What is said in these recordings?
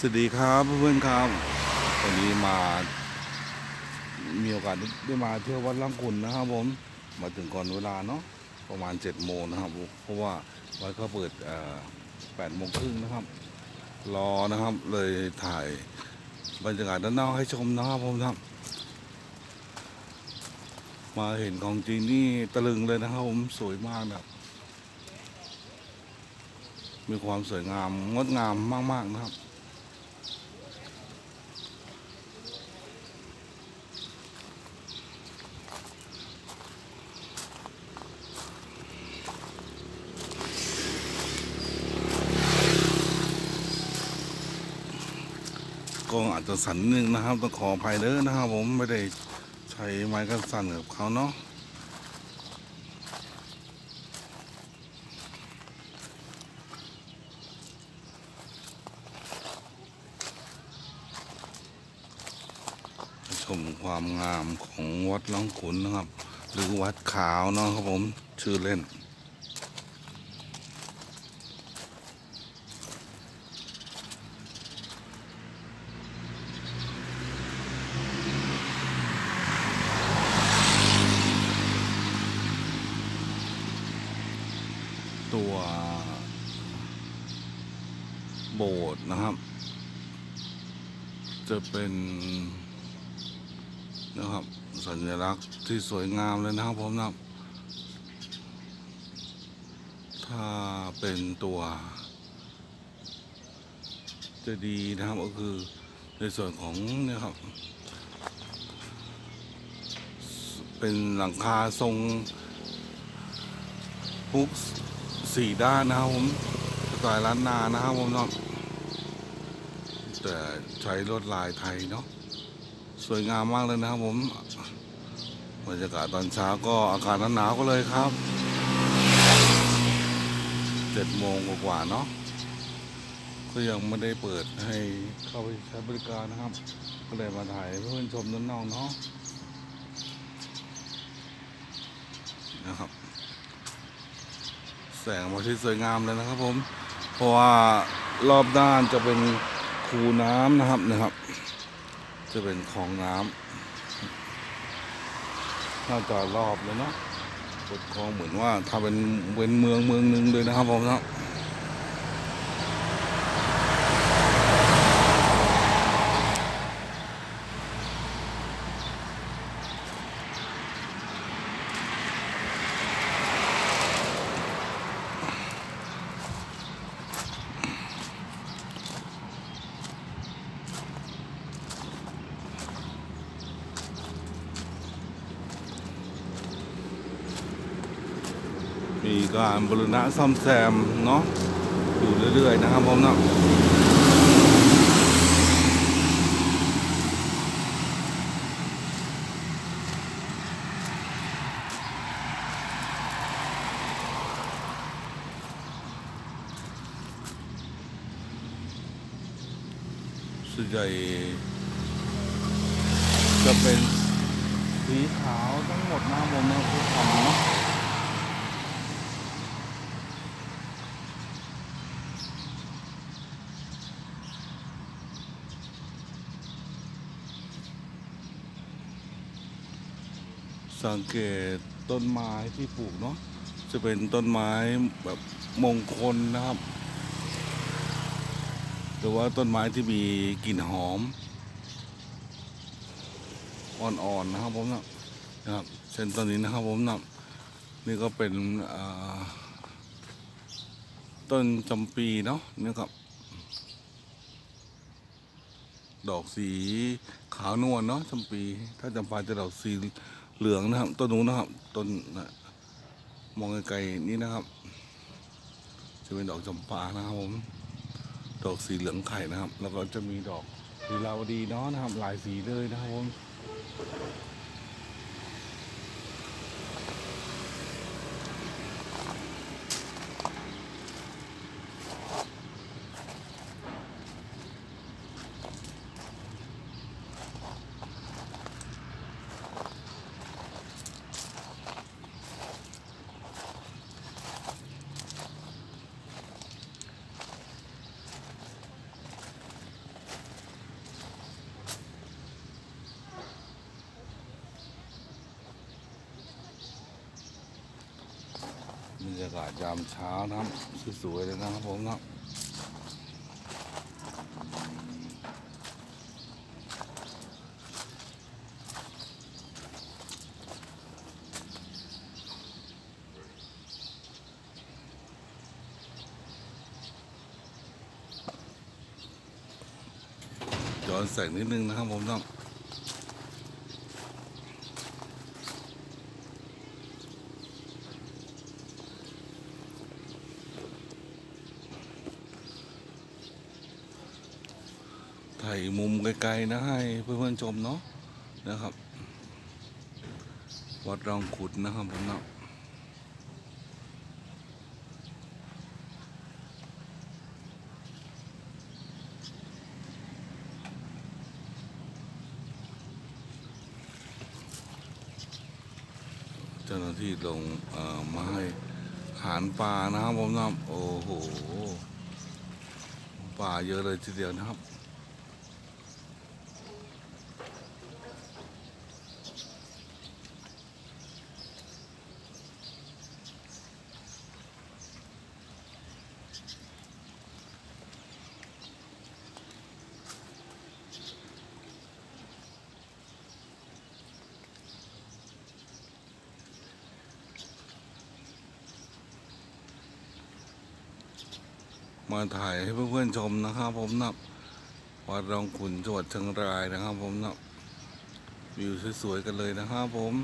สวัสดีครับเพื่อนๆครับวันนี้มา มีโอกาสได้มาเที่ยววัดล่างกุนนะครับผมมาถึงก่อนเวลาเนาะประมาณ7จ็ดโมงนะครับเพราะว่าวัดเขาเปิดแปดโมงครึ่งนะครับ รอนะครับเลยถ่ายบรรยากาศด้านนอกให้ชมนะครับผมครับ มาเห็นของจริงนี่ตะลึงเลยนะครับผมสวยมากนะครับมีความสวยงามงดงามมาก ๆนะครับ ก็อาจจะสั่นนึงนะครับต้องขออภัยเด้อนะครับผมไม่ได้ใช้ไม้กันสั่นกับเขาเนาะชมความงามของวัดล่องขุนนะครับ หรือวัดขาวเนาะครับผมชื่อเล่น ตัวโบสถ์นะครับ จะเป็นนะครับสัญลักษณ์ที่สวยงามเลยนะครับผมนะครับ ถ้าเป็นตัวจะดีนะครับก็คือในส่วนของเนี่ยครับ เป็นหลังคาทรงพุก สี่ด้านนะครับผมสไตล์ล้านนานะครับผมเนาะแต่ใช้ลวดลายไทยเนาะสวยงามมากเลยนะครับผมบรรยากาศตอนเช้าก็อากาศหนาวก็เลยครับเจ็ดโมงกว่าๆเนาะก็ยังไม่ได้เปิดให้เข้าไปใช้บริการนะครับ ก็เลยมาถ่ายเพื่อนชมด้านนอกเนาะนะครับ แสงมาที่สวยงามเลยนะครับ ผม เพราะว่ารอบด้านจะเป็นคูน้ำนะครับนะครับ จะเป็นคลองน้ำน่าจะรอบเลยเนาะปดคลองเหมือนว่าถ้าเป็นเป็นเมืองเมืองหนึ่งเลยนะครับผมนะ การบรุณะซ่อมแซมเนาะอยู่เรื่อย ๆ นะครับผมเนาะส่วนใหญ่จะเป็นสีขาวทั้งหมดนะครับผมเนาะทุกคันเนาะ สังเกตต้นไม้ที่ปลูกเนาะจะเป็นต้นไม้แบบมงคลนะครับหรือว่าต้นไม้ที่มีกลิ่นหอม อ่อนๆนะครับผมนะนะครับเช่นต้นนี้นะครับผมนะนี่ก็เป็นต้นจำปีเนาะนี่ครับ ดอกสีขาวนวลเนาะจำปี ถ้าจำปาจะดอกสี เหลืองนะครับ ต้นนู้นนะครับ ต้นนะมองไกลๆนี่นะครับ จะเป็นดอกจำปานะครับผม ดอกสีเหลืองไข่นะครับ แล้วก็จะมีดอกลีลาวดีเนาะนะครับ หลายสีเลยนะครับผม รยากาศยามเช้านะครับสวยๆเลยนะครับผมนะครับย้อนแสงนิดนึงนะครับผมครับ ถ่ายมุมไกลๆนะให้เพื่อนๆชมเนาะนะครับ วัดรองขุดนะครับผมเนาะเจ้าหน้าที่ลงมาให้หารปลานะครับผมนะโอ้โหปลาเยอะเลยทีเดียวนะครับ มาถ่ายให้เพื่อนๆชมนะครับ ผมนะวัดรองขุนจังหวัดเชียงรายนะครับ ผมนะวิวสวยๆกันเลยนะครับผม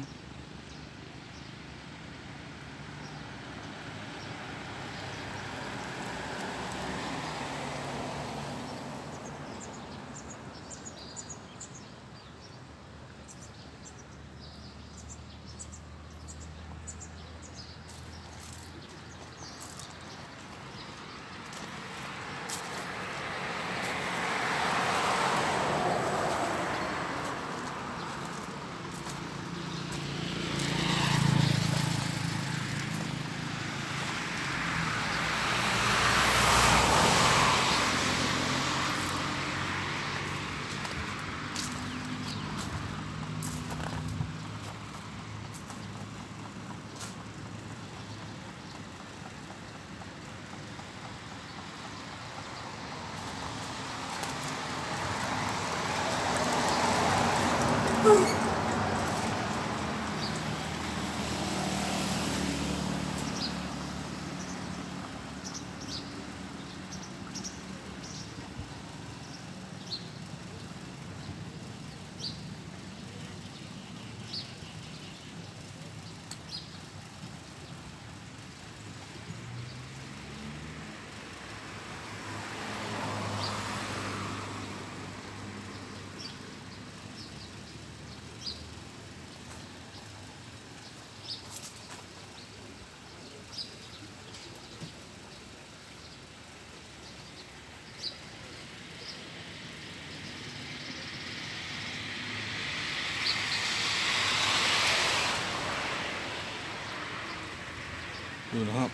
ดูนะครับ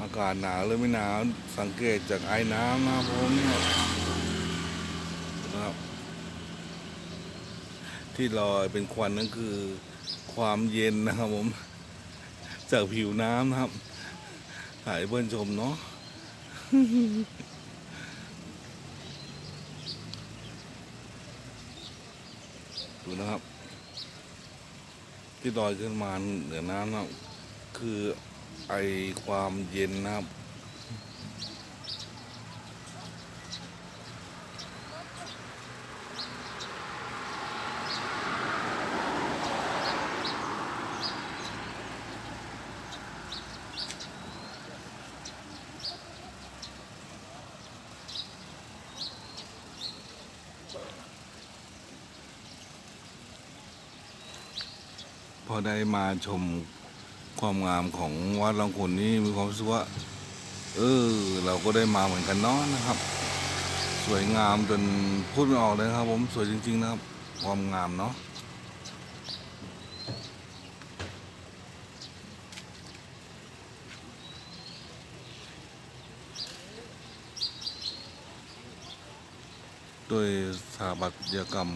อากาศหนาวหรือไม่หนาวสังเกตจากไอ้น้ำนะครับผมนะครับ ที่ลอยเป็นควันนั่นคือความเย็นนะครับผม จากผิวน้ำนะครับถ่ายเพื่อนชมเนาะดูนะครับ ที่ลอยขึ้นมาเหนือน้ำนะคือไอความเย็นนะครับ พ อได้มาชมความงามของวัดลองขุนนี่มีความรู้สึกว่า เออ เราก็ได้มาเหมือนกันเนาะนะครับ สวยงามจนพูดไม่ออกเลยครับ ผมสวยจริง ๆ นะครับ ความงามเนาะด้วยสถาปัตยกรรม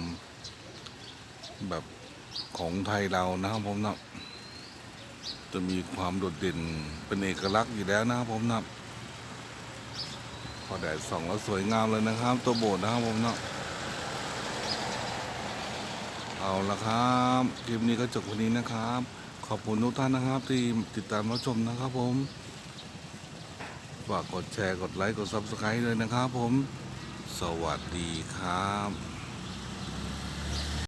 แบบ ของไทยเรานะครับผมนะจะมีความโดดเด่นเป็นเอกลักษณ์อยู่แล้วนะครับผมนะพอแดดส่องแล้วสวยงามเลยนะครับ ตัวโบสถ์นะครับผมเนาะเอาละครับคลิปนี้ก็จบวันนี้นะครับ ขอบคุณทุกท่านนะครับ ที่ติดตามรับชมนะครับผมฝากกดแชร์กดไลค์กด Subscribe เลยนะครับผม สวัสดีครับ